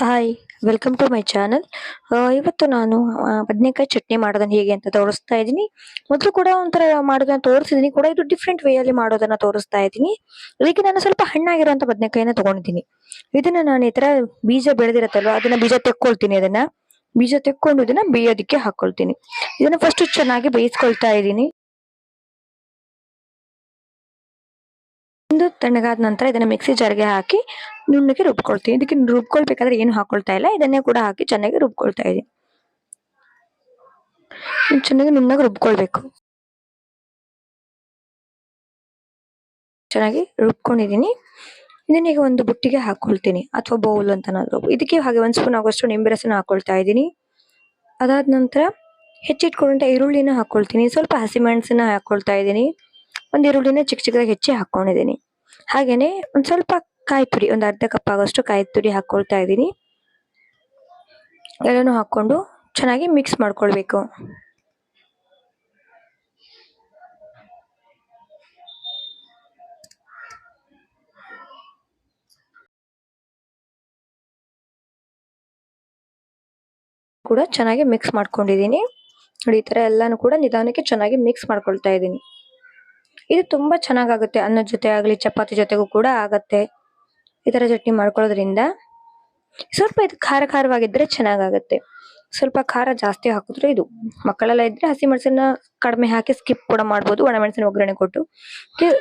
Hi welcome to my channel ಇವತ್ತು ನಾನು ಬದನೆಕಾಯಿ ಚಟ್ನಿ ಮಾಡೋದನ್ನ ಹೇಗೆ ಅಂತ ತೋರಿಸ್ತಾ ಇದ್ದೀನಿ. ಮೊದಲು ಕೂಡ ಒಂಥರ ಮಾಡೋದನ್ನ ತೋರಿಸಿದ್ದೀನಿ ಕೂಡ ಇದು ಡಿಫ್ರೆಂಟ್ ವೇಯಲ್ಲಿ ಮಾಡೋದನ್ನ ತೋರಿಸ್ತಾ ಇದ್ದೀನಿ. ಇದಕ್ಕೆ ನಾನು ಸ್ವಲ್ಪ ಹಣ್ಣಾಗಿರುವಂಥ ಬದನೆಕಾಯಿನ ತಗೊಂಡಿದ್ದೀನಿ. ಇದನ್ನ ನಾನು ಈ ಥರ ಬೀಜ ಬೆಳೆದಿರತ್ತಲ್ವ, ಅದನ್ನ ಬೀಜ ತೆಕ್ಕೊಳ್ತೀನಿ ಅದನ್ನ ಬೀಜ ತೆಕ್ಕೊಂಡು ಇದನ್ನು ಬೇಯೋದಕ್ಕೆ ಹಾಕೊಳ್ತೀನಿ. ಇದನ್ನ ಫಸ್ಟ್ ಚೆನ್ನಾಗಿ ಬೇಯಿಸ್ಕೊಳ್ತಾ ಇದ್ದೀನಿ. ಒಂದು ತಣ್ಣಗಾದ ನಂತರ ಇದನ್ನ ಮಿಕ್ಸಿ ಜಾರ್ಗೆ ಹಾಕಿ ನುಣ್ಣಗೆ ರುಬ್ಕೊಳ್ತೀನಿ. ಇದಕ್ಕೆ ರುಬ್ಕೊಳ್ಬೇಕಾದ್ರೆ ಏನು ಹಾಕೊಳ್ತಾ ಇಲ್ಲ. ಇದನ್ನೇ ಕೂಡ ಹಾಕಿ ಚೆನ್ನಾಗಿ ರುಬ್ಕೊಳ್ತಾ ಇದ್ದೀನಿ. ಚೆನ್ನಾಗಿ ನುಣ್ಣಗೆ ರುಬ್ಕೊಳ್ಬೇಕು. ಚೆನ್ನಾಗಿ ರುಬ್ಕೊಂಡಿದ್ದೀನಿ. ಇದನ್ನ ಈಗ ಒಂದು ಬುಟ್ಟಿಗೆ ಹಾಕೊಳ್ತೀನಿ. ಅಥವಾ ಬೌಲ್ ಅಂತ ಇದಕ್ಕೆ ಹಾಗೆ ಒಂದ್ ಸ್ಪೂನ್ ಆಗೋಷ್ಟು ನಿಂಬೆ ರಸನ ಹಾಕೊಳ್ತಾ ಇದ್ದೀನಿ. ಅದಾದ ನಂತರ ಹೆಚ್ಚಿಟ್ಕೊಂಡಂತ ಈರುಳ್ಳಿನ ಹಾಕೊಳ್ತೀನಿ. ಸ್ವಲ್ಪ ಹಸಿಮೆಣಸನ್ನ ಹಾಕೊಳ್ತಾ ಇದ್ದೀನಿ. ಒಂದು ಈರುಳ್ಳಿನ ಚಿಕ್ಕ ಚಿಕ್ಕದಾಗಿ ಹೆಚ್ಚಿ ಹಾಕೊಂಡಿದ್ದೀನಿ. ಹಾಗೇನೆ ಒಂದು ಸ್ವಲ್ಪ ಕಾಯಿ ತುರಿ ಒಂದು ಅರ್ಧ ಕಪ್ ಆಗೋಷ್ಟು ಕಾಯಿ ತುರಿ ಹಾಕೊಳ್ತಾ ಇದ್ದೀನಿ. ಎಲ್ಲನೂ ಹಾಕೊಂಡು ಚೆನ್ನಾಗಿ ಮಿಕ್ಸ್ ಮಾಡ್ಕೊಳ್ಬೇಕು. ಕೂಡ ಚೆನ್ನಾಗಿ ಮಿಕ್ಸ್ ಮಾಡ್ಕೊಂಡಿದ್ದೀನಿ. ನೋಡಿ, ಈ ಥರ ಎಲ್ಲಾನು ಕೂಡ ನಿಧಾನಕ್ಕೆ ಚೆನ್ನಾಗಿ ಮಿಕ್ಸ್ ಮಾಡ್ಕೊಳ್ತಾ ಇದ್ದೀನಿ. ಇದು ತುಂಬಾ ಚೆನ್ನಾಗಾಗುತ್ತೆ. ಅನ್ನದ ಜೊತೆ ಆಗ್ಲಿ, ಚಪಾತಿ ಜೊತೆಗೂ ಕೂಡ ಆಗತ್ತೆ. ಈ ಚಟ್ನಿ ಮಾಡ್ಕೊಳ್ಳೋದ್ರಿಂದ ಸ್ವಲ್ಪ ಇದು ಖಾರ ಖಾರವಾಗಿದ್ರೆ ಚೆನ್ನಾಗಾಗತ್ತೆ. ಸ್ವಲ್ಪ ಖಾರ ಜಾಸ್ತಿ ಹಾಕಿದ್ರೆ ಇದು. ಮಕ್ಕಳೆಲ್ಲ ಇದ್ರೆ ಹಸಿಮೆಣಸನ್ನ ಕಡಿಮೆ ಹಾಕಿ ಸ್ಕಿಪ್ ಕೂಡ ಮಾಡ್ಬೋದು. ಒಣಮೆಣಸಿನ ಒಗ್ಗರಣೆ ಕೊಟ್ಟು.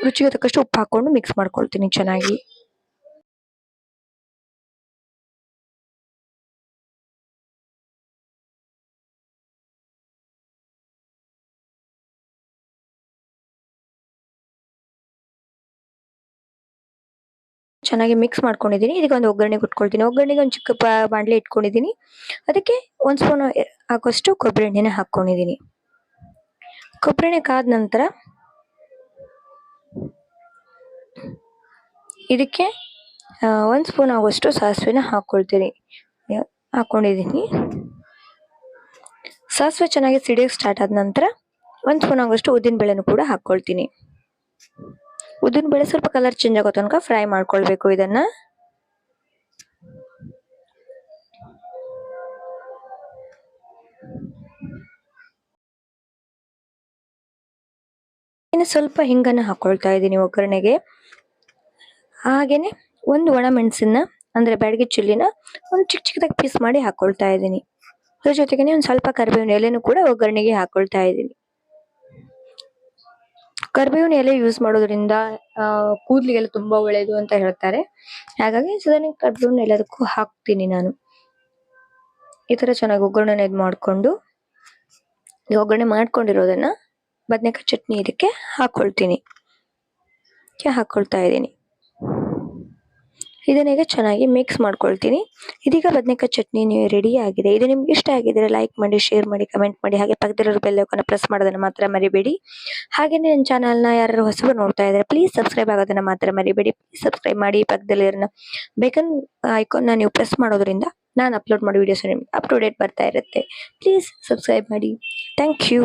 ರುಚಿಗೆ ತಕ್ಕಷ್ಟು ಉಪ್ಪು ಹಾಕೊಂಡು ಮಿಕ್ಸ್ ಮಾಡ್ಕೊಳ್ತೀನಿ ಚೆನ್ನಾಗಿ. ಚೆನ್ನಾಗಿ ಮಿಕ್ಸ್ ಮಾಡ್ಕೊಂಡಿದ್ದೀನಿ. ಇದಕ್ಕೆ ಒಂದು ಒಗ್ಗರಣೆ ಕೊಟ್ಕೊಳ್ತೀನಿ. ಒಗ್ಗರಣೆಗೆ ಒಂದು ಚಿಕ್ಕ ಬಾಂಡ್ಲಿ ಇಟ್ಕೊಂಡಿದ್ದೀನಿ. ಅದಕ್ಕೆ ಒಂದ್ ಸ್ಪೂನ್ ಆಗೋಷ್ಟು ಕೊಬ್ಬರಿ ಎಣ್ಣೆನ ಹಾಕೊಂಡಿದ್ದೀನಿ ಕೊಬ್ಬರಿ ಎಣ್ಣೆ ಕಾದ ನಂತರ ಇದಕ್ಕೆ ಒಂದು ಸ್ಪೂನ್ ಆಗೋಷ್ಟು ಸಾಸಿವೆನ ಹಾಕೊಳ್ತೀನಿ. ಹಾಕ್ಕೊಂಡಿದ್ದೀನಿ ಸಾಸಿವೆ ಚೆನ್ನಾಗಿ ಸಿಡಿಯೋಕ್ಕೆ ಸ್ಟಾರ್ಟ್ ಆದ ನಂತರ ಒಂದ್ ಸ್ಪೂನ್ ಆಗೋಷ್ಟು ಉದ್ದಿನ ಬೇಳೆನೂ ಕೂಡ ಹಾಕೊಳ್ತೀನಿ. ಉದ್ದಿನ ಬೇಳೆ ಸ್ವಲ್ಪ ಕಲರ್ ಚೇಂಜ್ ಆಗೋ ತನಕ ಫ್ರೈ ಮಾಡ್ಕೊಳ್ಬೇಕು ಇದನ್ನ. ಇನ್ನು ಸ್ವಲ್ಪ ಹಿಂಗನ್ನ ಹಾಕೊಳ್ತಾ ಇದ್ದೀನಿ ಒಗ್ಗರಣೆಗೆ. ಹಾಗೇನೆ ಒಂದು ಒಣ ಮೆಣಸನ್ನ, ಅಂದ್ರೆ ಬ್ಯಾಡಗಿ ಚಿಲ್ಲಿನ ಒಂದು ಚಿಕ್ಕ ಚಿಕ್ಕದಾಗಿ ಪೀಸ್ ಮಾಡಿ ಹಾಕೊಳ್ತಾ ಇದ್ದೀನಿ. ಅದ್ರ ಜೊತೆಗೆ ಒಂದು ಸ್ವಲ್ಪ ಕರಿಬೇವಿನ ಎಲೆನೂ ಕೂಡ ಒಗ್ಗರಣೆಗೆ ಹಾಕೊಳ್ತಾ ಇದ್ದೀನಿ. ಕರಿಬೇವಿನ ಎಲೆ ಯೂಸ್ ಮಾಡೋದ್ರಿಂದ ಕೂದಲಿಗೆಲ್ಲ ತುಂಬಾ ಒಳ್ಳೇದು ಅಂತ ಹೇಳ್ತಾರೆ. ಹಾಗಾಗಿ ಸದನ ಕರಿಬೇವಿನ ಎಲ್ಲದಕ್ಕೂ ಹಾಕ್ತೀನಿ ನಾನು. ಈ ತರ ಚೆನ್ನಾಗಿ ಒಗ್ಗರಣೆ ಇದು ಮಾಡ್ಕೊಂಡು ಒಗ್ಗರಣೆ ಮಾಡ್ಕೊಂಡಿರೋದನ್ನ ಬದನೆಕಾಯಿ ಚಟ್ನಿ ಇದಕ್ಕೆ ಹಾಕೊಳ್ತೀನಿ. ಹಾಕೊಳ್ತಾ ಇದ್ದೀನಿ. ಇದನ್ನ ಈಗ ಚೆನ್ನಾಗಿ ಮಿಕ್ಸ್ ಮಾಡ್ಕೊಳ್ತೀನಿ. ಇದೀಗ ಬದನೆಕಾಯಿ ಚಟ್ನಿ ರೆಡಿ ಆಗಿದೆ. ಇದು ನಿಮ್ಗೆ ಇಷ್ಟ ಆಗಿದ್ರೆ ಲೈಕ್ ಮಾಡಿ ಶೇರ್ ಮಾಡಿ ಕಮೆಂಟ್ ಮಾಡಿ, ಹಾಗೆ ಪಕ್ಕದಲ್ಲಿರೋ ಬೆಲ್ ಐಕಾನ್ ಪ್ರೆಸ್ ಮಾಡೋದನ್ನ ಮಾತ್ರ ಮರಿಬೇಡಿ. ಹಾಗೆ ನನ್ನ ಚಾನಲ್ನ ಯಾರು ಹೊಸಬರು ನೋಡ್ತಾ ಇದ್ದಾರೆ ಪ್ಲೀಸ್ ಸಬ್ಸ್ಕ್ರೈಬ್ ಆಗೋದನ್ನ ಮಾತ್ರ ಮರಿಬೇಡಿ. ಪ್ಲೀಸ್ ಸಬ್ಸ್ಕ್ರೈಬ್ ಮಾಡಿ ಪಕ್ಕದಲ್ಲಿರೋ ಬೇಕನ್ ಐಕಾನ್ನ ನೀವು ಪ್ರೆಸ್ ಮಾಡೋದ್ರಿಂದ ನಾನು ಅಪ್ಲೋಡ್ ಮಾಡೋ ವಿಡಿಯೋಸ್ ನಿಮ್ಗೆ ಅಪ್ ಟು ಡೇಟ್ ಬರ್ತಾ ಇರುತ್ತೆ. ಪ್ಲೀಸ್ ಸಬ್ಸ್ಕ್ರೈಬ್ ಮಾಡಿ. Thank you